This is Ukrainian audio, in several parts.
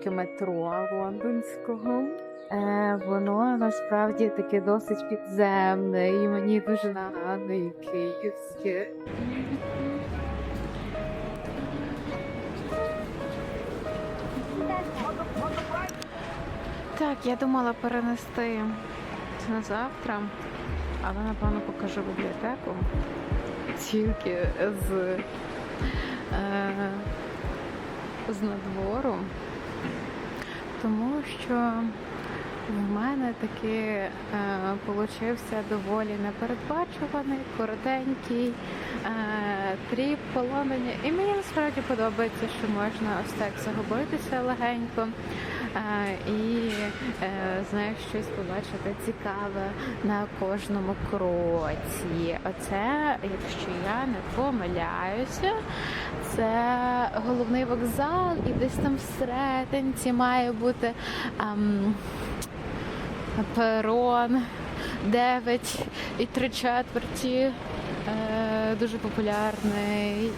трішки метро лондонського. Е, воно насправді таке досить підземне, і мені дуже нагадує київське. Так, я думала перенести це на завтра, але напевно покажу бібліотеку тільки з, е, з надвору, тому що в мене таки е, получився доволі непередбачуваний, коротенький е, тріп полонення. І мені насправді подобається, що можна ось так загубитися легенько. І е, знаєш, щось побачити цікаве на кожному кроці. Оце, якщо я не помиляюся, це головний вокзал, і десь там всерединці має бути ем, перон 9 і 3 четверті. Е, дуже популярний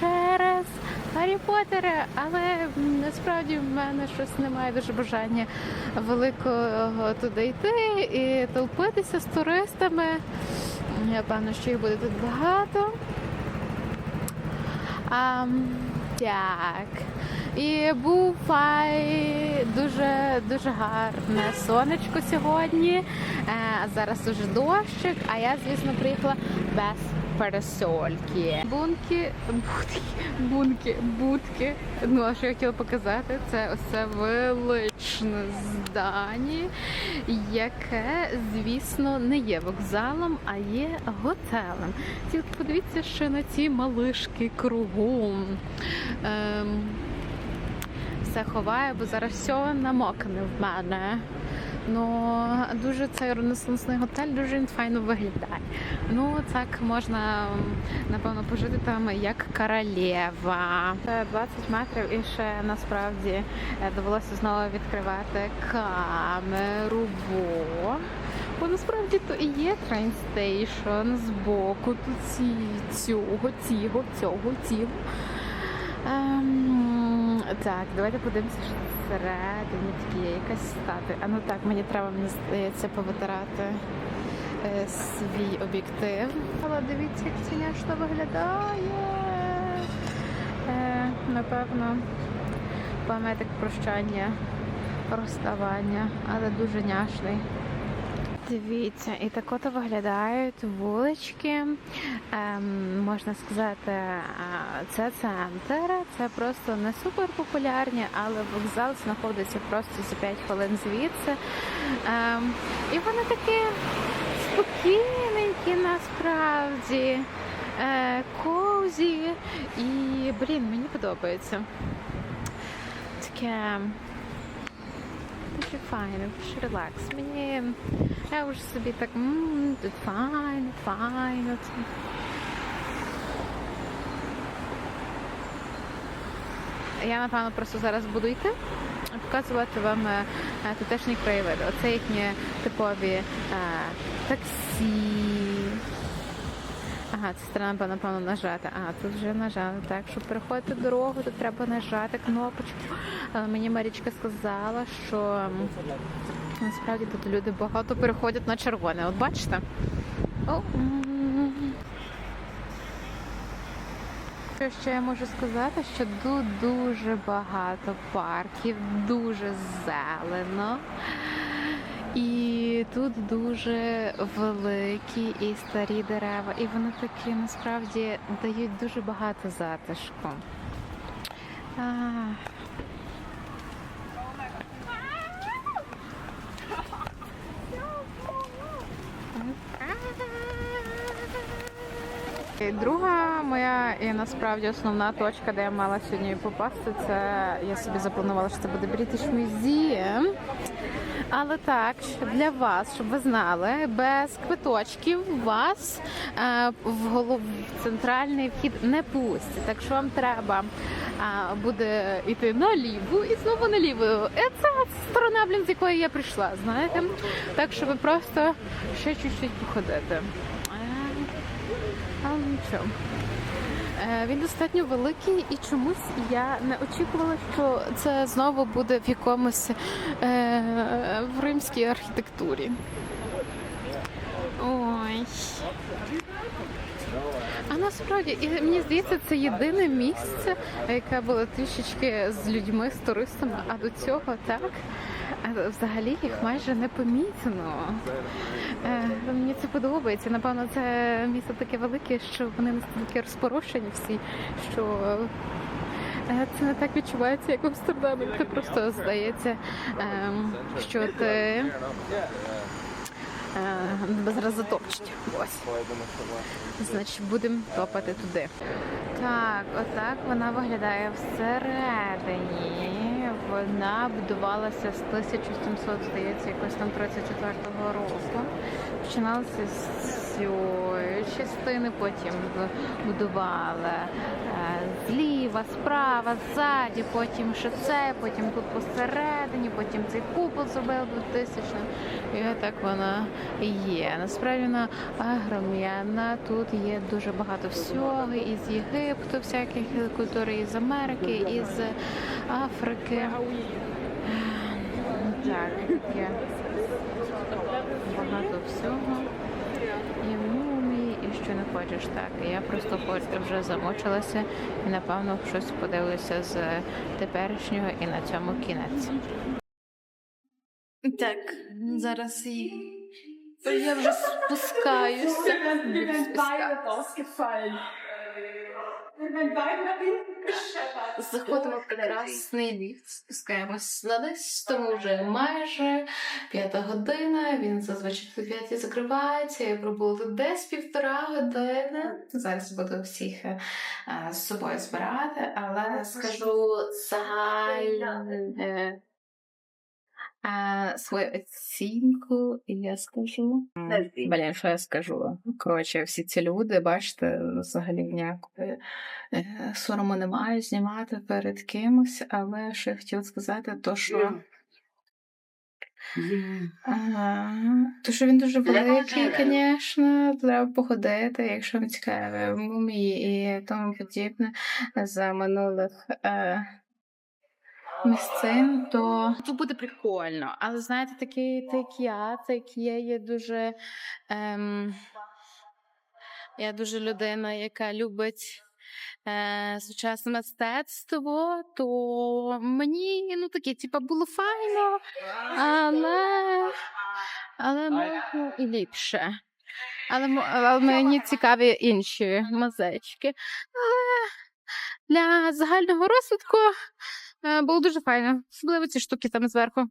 через Гаррі Поттера, але насправді в мене щось немає дуже бажання великого туди йти і толпитися з туристами. Я певно, що їх буде тут багато. А, так. І був фай дуже дуже гарне сонечко сьогодні. Е, а зараз уже дощик, а я, звісно, приїхала без парасольки. Бунки, будки, бунки, будки. Ну, а що я хотіла показати, це ось величне здання, яке, звісно, не є вокзалом, а є готелем. Тільки подивіться ще на ці малишки кругом. Ем, все ховає, бо зараз все намокне в мене. Ну, дуже цей ренесансний готель дуже він файно виглядає. Ну, так можна, напевно, пожити там як королева. Це 20 метрів і ще насправді е, довелося знову відкривати камеру, бо, бо насправді то і є трейнстейшн збоку тут ці, цього, цього, цього, цього. Ем, так, давайте подивимося, що всередині такі є якась стати. А ну так, мені треба, мені здається, повитирати е, свій об'єктив. Але дивіться, як це няшно виглядає. Е, напевно, пам'ятник прощання, розставання, але дуже няшний. Дивіться, і так от виглядають вулички. Ем, можна сказати, це центр, це просто не супер популярні, але вокзал знаходиться просто за 5 хвилин звідси. Ем, і вони такі спокійненькі насправді, е, козі. І, блін, мені подобається. Таке. Файно, дуже релакс. Мені я вже собі так мм, тут файно, файно. Я напевно просто зараз буду йти і показувати вам е, е, тутешні краєвиди. Оце їхні типові е, таксі. Ага, це треба, напевно, нажати. А, тут вже нажали. Так, щоб переходити дорогу, тут треба нажати кнопочку. Але мені Марічка сказала, що насправді тут люди багато переходять на червоне. От бачите? О. Що ще я можу сказати, що тут дуже багато парків, дуже зелено. І тут дуже великі і старі дерева, і вони такі насправді дають дуже багато затишку. А, І Друга моя і насправді основна точка, де я мала сьогодні попасти, це я собі запланувала, що це буде British Museum. Але так, для вас, щоб ви знали, без квиточків вас е, в голов... центральний вхід не пустять. Так що вам треба е, буде йти наліво і знову наліво. І це сторона, блін, з якої я прийшла, знаєте. Так що ви просто ще чуть-чуть походите. Нічого. Е, Він достатньо великий і чомусь я не очікувала, що це знову буде в якомусь е, в римській архітектурі. Ой. А насправді, і мені здається, це єдине місце, яке було трішечки з людьми, з туристами, а до цього так. Взагалі їх майже не помітно. Е, мені це подобається. Напевно, це місто таке велике, що вони настільки розпорошені всі, що е, це не так відчувається, як в Амстердамі. Це просто здається, ем, що ти зараз затопчуть. Ось. Значить, будемо топати туди. Так, отак вона виглядає всередині. Вона будувалася з 1700, здається, якось там 34-го року. Починалася з цієї частини, потім будували е, зліва, справа, ззаді, потім ще це, потім тут посередині, потім цей купол зробили 2000 І отак вона є. Насправді вона агром'яна. Тут є дуже багато всього із Єгипту, всяких культур, із Америки, із Африки. Так, є багато всього. І мумії, і що не хочеш так. Я просто хочу вже замочилася і напевно щось подивлюся з теперішнього і на цьому кінець. Так, зараз і я вже спускаюся. Заходимо в прекрасний ліфт, спускаємось на десь, тому вже майже п'ята година. Він зазвичай в п'ятій закривається. Я пробула десь півтора години. Зараз буду всіх е, з собою збирати, але скажу загальне. А, свою оцінку, і я скажу. Блін, що я скажу? Коротше, всі ці люди, бачите, взагалі ніякої е, сорому немає знімати перед кимось, але що я хотіла сказати, то що. Ага. То, що він дуже великий, звісно, треба походити, якщо вам цікаві мумії і тому подібне за минулих е, місцин, то тут буде прикольно. Але знаєте, такий я, так я є дуже. Ем, я дуже людина, яка любить е, сучасне мистецтво, то мені ну таке, типа, було файно, але, але можна і ліпше. Але, але мені цікаві інші музички. Але для загального розвитку було дуже файно. Особливо ці штуки там зверху.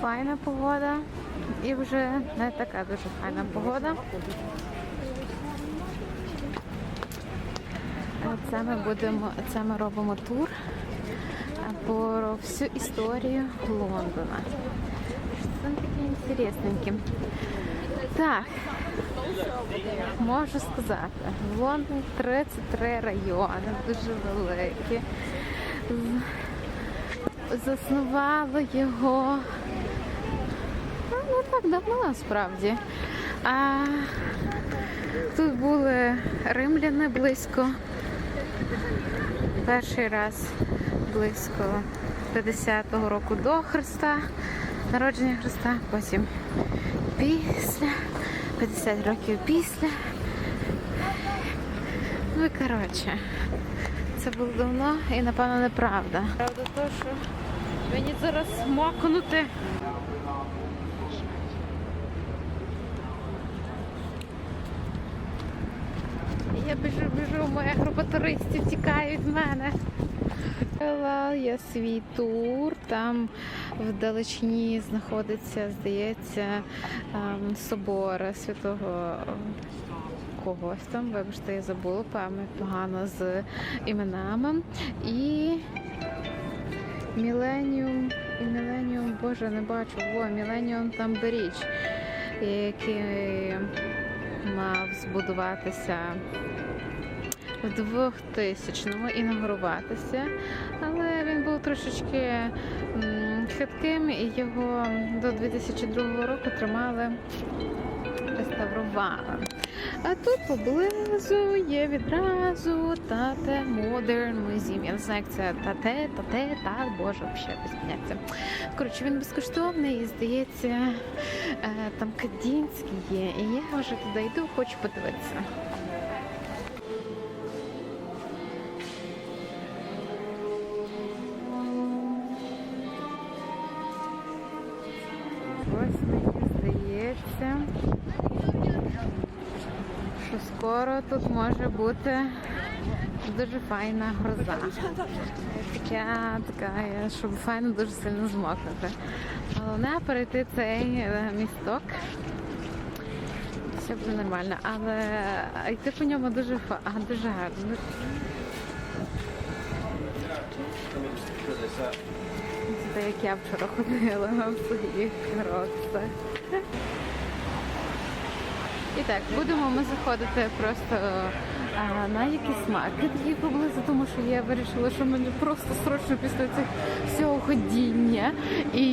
Файна погода. І вже не така дуже файна погода. Е, Це ми будемо, це ми робимо тур е, про всю історію Лондона. Це таке інтересненьке. Так, можу сказати, в Лондоні 33 райони, дуже великі. З- Заснували його ну, не так давно насправді. А тут були римляни близько. Перший раз близько 50-го року до Христа, народження Христа, потім після, 50 років після. Ну і коротше, це було давно і напевно неправда. Правда то, що мені зараз мокнути. Я біжу, біжу, моя група туристів тікає від мене. Вела я свій тур. Там вдалечні знаходиться, здається, ем, собор святого когось там. Вибачте, я забула пам'ять погано з іменами. І Міленіум, і Міленіум, боже, не бачу. О, Міленіум там Беріч, який мав збудуватися в 2000-му інаугуруватися, але він був трошечки хитким і його до 2002 року тримали, реставрували. А тут поблизу є відразу Тате Modern Museum. Я не знаю, як це тате, тате, та боже, взагалі без поняття. Коротше, він безкоштовний і здається, е, там кадінський є. І я вже туди йду, хочу подивитися. Здається, що скоро тут може бути дуже файна гроза. Така, така, щоб файно дуже сильно змокнути. Головне перейти цей е, місток. Все буде нормально, але йти по ньому дуже дуже гарно. Це як я вчора ходила в своїх кроксах. І так, будемо ми заходити просто а, на якийсь маркет поблизу, тому що я вирішила, що мені просто срочно після цих всього ходіння і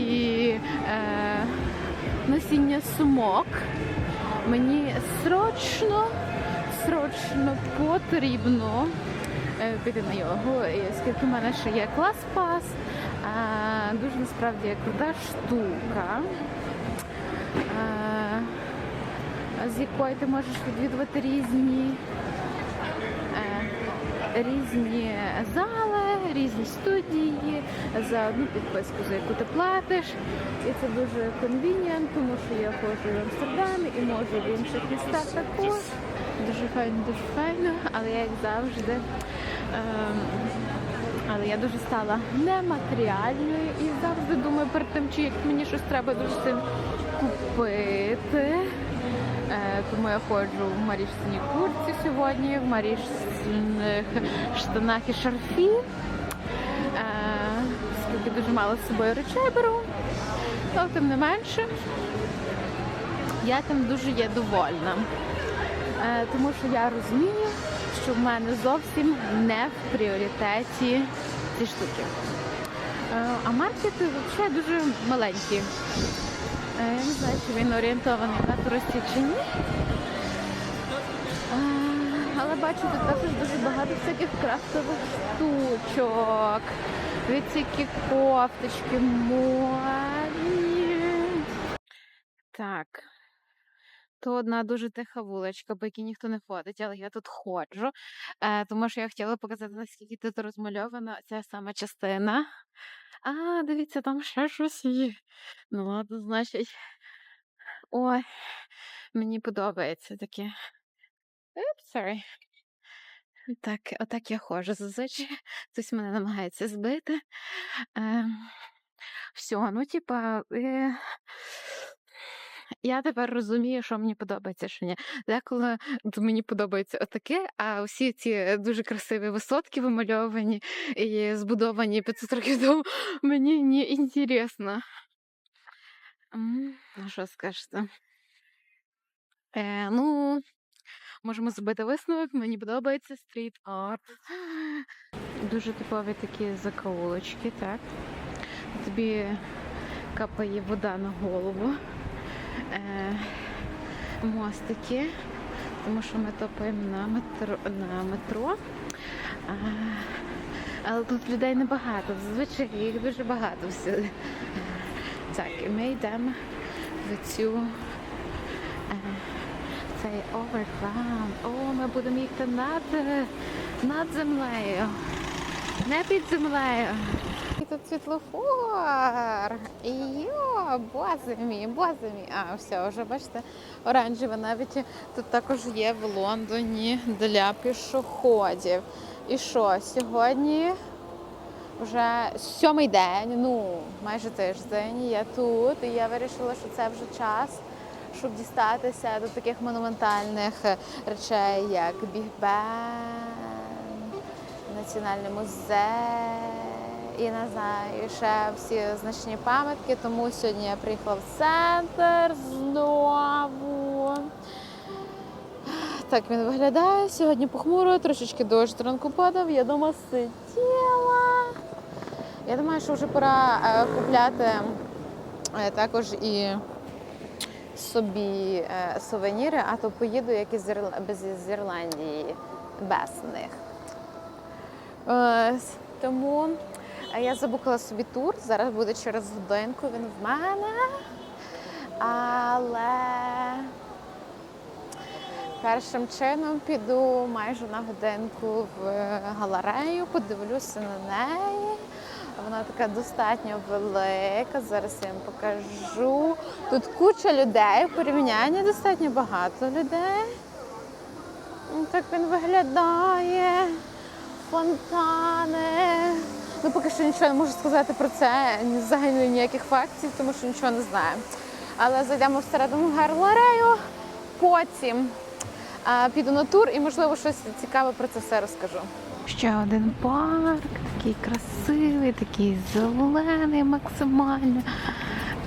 е, носіння сумок. Мені срочно, срочно потрібно е, піти на йогу, і оскільки в мене ще є клас пас, а, дуже насправді крута штука. З якої ти можеш відвідувати різні, е, різні зали, різні студії за одну підписку, за яку ти платиш. І це дуже convenient, тому що я ходжу в Амстердамі і можу в інших містах також. Дуже файно, дуже файно, але я як завжди. Але я дуже стала нематеріальною і завжди думаю перед тим, чи як мені щось треба дуже сильно купити. Е, тому я ходжу в марішній куртці сьогодні, в марішних штанах і шарфі. Е, Скільки дуже мало з собою речей беру. Але тим не менше, я тим дуже є довольна. Е, тому що я розумію, що в мене зовсім не в пріоритеті ці штуки. Е, а маркети взагалі дуже маленькі. Е, Я не знаю, чи він орієнтований на туристів чи ні. Е, Але бачу, тут також дуже багато всяких крафтових штучок. Від кофточки модні. Так. То одна дуже тиха вуличка, по якій ніхто не ходить, але я тут ходжу, е, тому що я хотіла показати, наскільки тут розмальована ця сама частина. А, дивіться, там ще щось є. Ну ладно, значить. Ой, мені подобається таке. Oops, sorry. Так, отак я ходжу. Зазвичай хтось мене намагається збити. Е, все, ну, типа, е, я тепер розумію, що мені подобається, що ні. Деколи мені подобається отаке, а всі ці дуже красиві висотки вимальовані і збудовані 500 років тому, мені не інтересно. Ну, що скажете? Е, ну, можемо зробити висновок, мені подобається стріт арт. Дуже типові такі закоулочки, так. Тобі капає вода на голову. Е, мостики, тому що ми топаємо на метро. На метро. Але тут людей небагато, зазвичай їх дуже багато всюди. Так, і ми йдемо в цю е, цей overground. О, ми будемо їхати над, над землею, не під землею. І тут світлофор. Йо, боже мій, боже мій. А, все, вже бачите, оранжеве навіть тут також є в Лондоні для пішоходів. І що, сьогодні вже сьомий день, ну майже тиждень. Я тут, і я вирішила, що це вже час, щоб дістатися до таких монументальних речей, як Біг Бен, Національний музей. І не знаю, і ще всі значні пам'ятки, тому сьогодні я приїхала в центр знову. Так він виглядає. Сьогодні похмуро, трошечки дощ ранку падав, я дома сиділа. Я думаю, що вже пора е, купляти е, також і собі е, сувеніри, а то поїду як із, Ірландії без них. Тому е, я забукала собі тур. Зараз буде через годинку він в мене. Але першим чином піду майже на годинку в галерею, подивлюся на неї. Вона така достатньо велика. Зараз я вам покажу. Тут куча людей, в порівнянні достатньо багато людей. Ну, Так він виглядає. Фонтани. Ну, поки що нічого не можу сказати про це, взагалі ніяких фактів, тому що нічого не знаю. Але зайдемо всередину галерею, потім а, піду на тур і, можливо, щось цікаве про це все розкажу. Ще один парк, такий красивий, такий зелений максимально.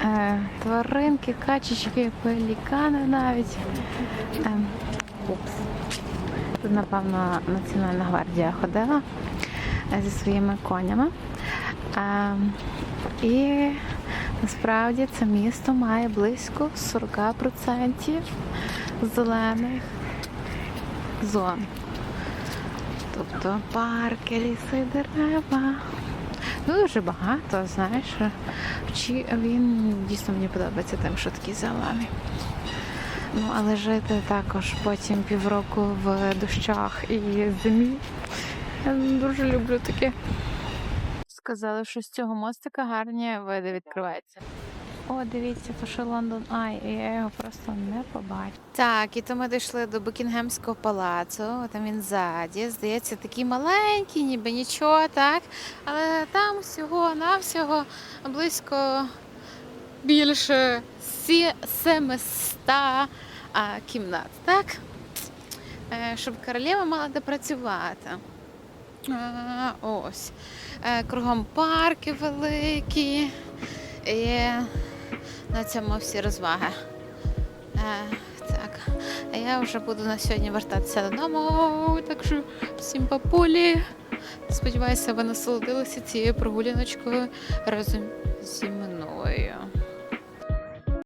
Е, тваринки, качечки, пелікани навіть. Е, упс. Тут, напевно, Національна гвардія ходила зі своїми конями. Е, і насправді це місто має близько 40% зелених зон. Тобто парки, ліси, дерева. Ну, дуже багато, знаєш. Чи він дійсно мені подобається тим, що такий зелений. Ну, але жити також потім півроку в дощах і зимі. Я не дуже люблю таке. Сказали, що з цього мостика гарні види відкриваються. О, дивіться, то що Лондон Ай, і я його просто не побачила. Так, і то ми дійшли до Букінгемського палацу. Там він ззаді. Здається, такий маленький, ніби нічого, так. Але там всього навсього близько більше сі- 700 кімнат, так? Е, Щоб королева мала де працювати. А, ось. Е, Кругом парки великі. І на цьому всі розваги. Е, Так. А я вже буду на сьогодні вертатися додому. Так що всім папулі. Сподіваюся, ви насолодилися цією прогуляночкою разом зі мною.